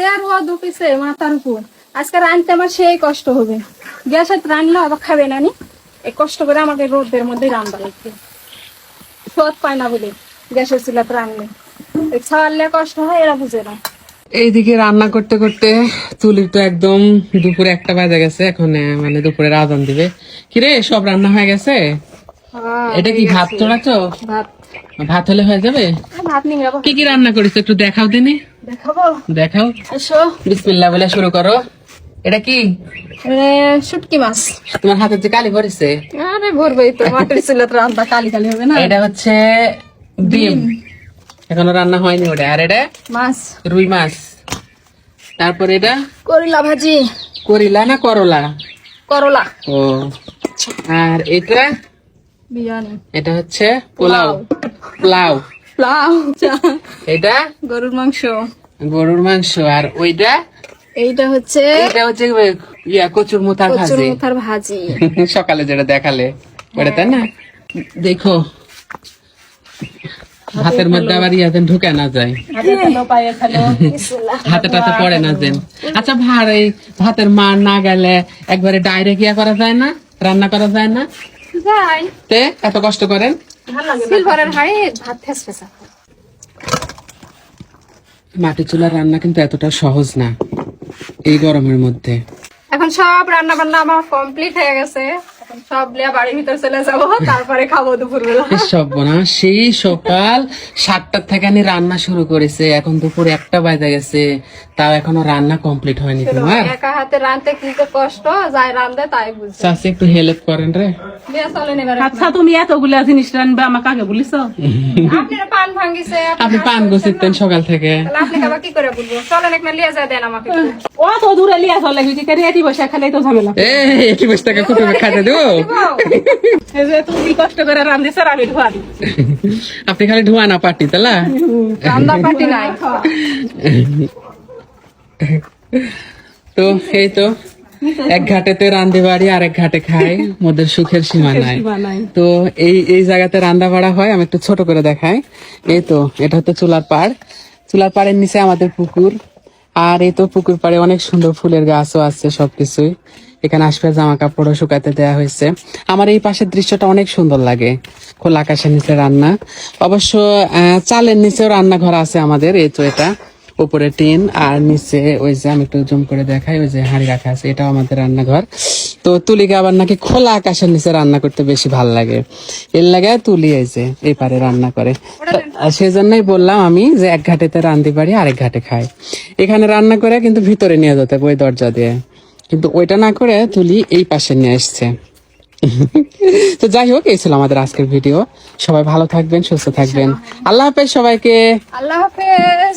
যে রোদ উঠেছে মাথার উপর। আজকে রানতে আমার সেই কষ্ট হবে। গ্যাসে রান্না আবার খাবে না নি এই কষ্ট করে আমাকে রোদের মধ্যে রান্না লাগবে সৎ পায় না বলে গ্যাসের চুলাতে রান্নে ছাড়লে কষ্ট হয় এরা বুঝে না। এইদিকে রান্না করতে করতে তুলির তো একদম দুপুরে একটা বাজে গেছে এখন মানে দুপুরে আজান দিবে। কিরে সব রান্না হয়ে গেছে? এটা কি ভাত চড়াচ্ছো ভাত। ভাত হলে হয়ে যাবে। কি কি রান্না করিস একটু দেখাও দিনি। দেখাবো? দেখাও। এসো। বিসমিল্লাহ বলে শুরু করো। এটা কি? এ, শুটকি মাছ। তোমার হাতে যে কালি ভরেছে আরে ভরবেই তো মাটির চুলাতে রান্না কালি কালি হবে না? এটা হচ্ছে ডিম। এখনও রান্না হয়নি ওটা। আর এটা? মাছ। রুই মাছ। তারপর এটা? করলা ভাজি। করিলা না করলা? করলা। ও। আর এটা? বিরিয়ানি। এটা হচ্ছে পোলাও। পোলাও পোলাও চা, এটা? গরুর মাংস। গরুর মাংস আর ওইটা? এইটা হচ্ছে এটা হচ্ছে ইয়া কচুর মুথার ভাজি। মুথার ভাজি। সকালে যেটা দেখালে ওটা তাই না? দেখো হাতের মধ্যে আবার ঢুকে না যায়। হাতে টাতে পড়ে না যেন। আচ্ছা ভার এই ভাতের মার না গেলে একবারে ডাইরেক্ট ইয়া করা যায় না? রান্না করা যায় না? যাই তে এত কষ্ট করেন? সিলভারের হাড়ি ভাত ফেস ফেসা মাটি চুলার রান্না কিন্তু এতটা সহজ না, এই গরমের মধ্যে। এখন সব রান্না বান্না আমার কমপ্লিট হয়ে গেছে। এখন সব লিয়া বাড়ির ভিতর চলে যাব তারপরে খাব দুপুরবেলা। সব না সেই সকাল সাতটার থেকে আমি রান্না শুরু করেছে এখন দুপুর একটা বাজে গেছে তাও এখনও রান্না কমপ্লিট হয়নি তোমার? একা হাতে রাঁধতে কি কষ্ট যাই রাঁধতে তাই বুঝছে চাষি একটু হেল্প করেন রে। লিয়া চলেন এবার আচ্ছা তুমি এতগুলা জিনিস রানবে আমাকে আগে বলিস? আপনার পান ভাঙ্গিছে আপনি পান গোছিতেন সকাল থেকে। তাহলে আপনি আবার কি করে বলব? চলেন একটা লিয়া যায় দেন আমাকে অত দূরে লিয়া চলে গেছি কেন এটি বসে খালে তো ঝামেলা। এ একই বসে টাকা কুটুমে খাতে দেবো। এই তুমি কষ্ট করে রান্ধিস আর আমি ধোয়া আপনি খালি ধোয়া না পাটি তালা রান্না পাটি নাই। তো এই তো এক ঘাটেতে রান্ধে বাড়ি আর এক ঘাটে খাই। মোদের সুখের সীমা নাই। তো এই এই জায়গাতে রান্না বাড়া হয় আমি একটু ছোট করে দেখাই। এই তো এটা হচ্ছে চুলার পাড়। চুলার পাড়ের নিচে আমাদের পুকুর। আর এই তো পুকুর পাড়ে অনেক সুন্দর ফুলের গাছও আছে সবকিছুই। এখানে আসবে জামা কাপড়ও শুকাতে দেওয়া হয়েছে। আমার এই পাশের দৃশ্যটা অনেক সুন্দর লাগে। খোলা আকাশের নিচে রান্না। অবশ্য চালের নিচেও রান্নাঘর আছে আমাদের এই তো এটা। উপরে টিন আর নিচে ওই যে আমি একটু জুম করে দেখাই ওই যে হাঁড়ি রাখা আছে এটাও আমাদের রান্নাঘর। তো তুলিকে আবার নাকি খোলা আকাশের নিচে রান্না করতে বেশি ভালো লাগে। এর লাগে তুলি এই যে এই পারে রান্না করে। সেই জন্যই বললাম আমি যে এক ঘাটেতে রান্ধি পারি আরেক ঘাটে খাই। এখানে রান্না করে কিন্তু ভিতরে নিয়ে যেতে ওই দরজা দিয়ে। কিন্তু ওইটা না করে তুলি এই পাশে নিয়ে আসছে। তো যাই হোক এই ছিল আমাদের আজকের ভিডিও। সবাই ভালো থাকবেন সুস্থ থাকবেন। আল্লাহ হাফেজ সবাইকে। আল্লাহ হাফেজ।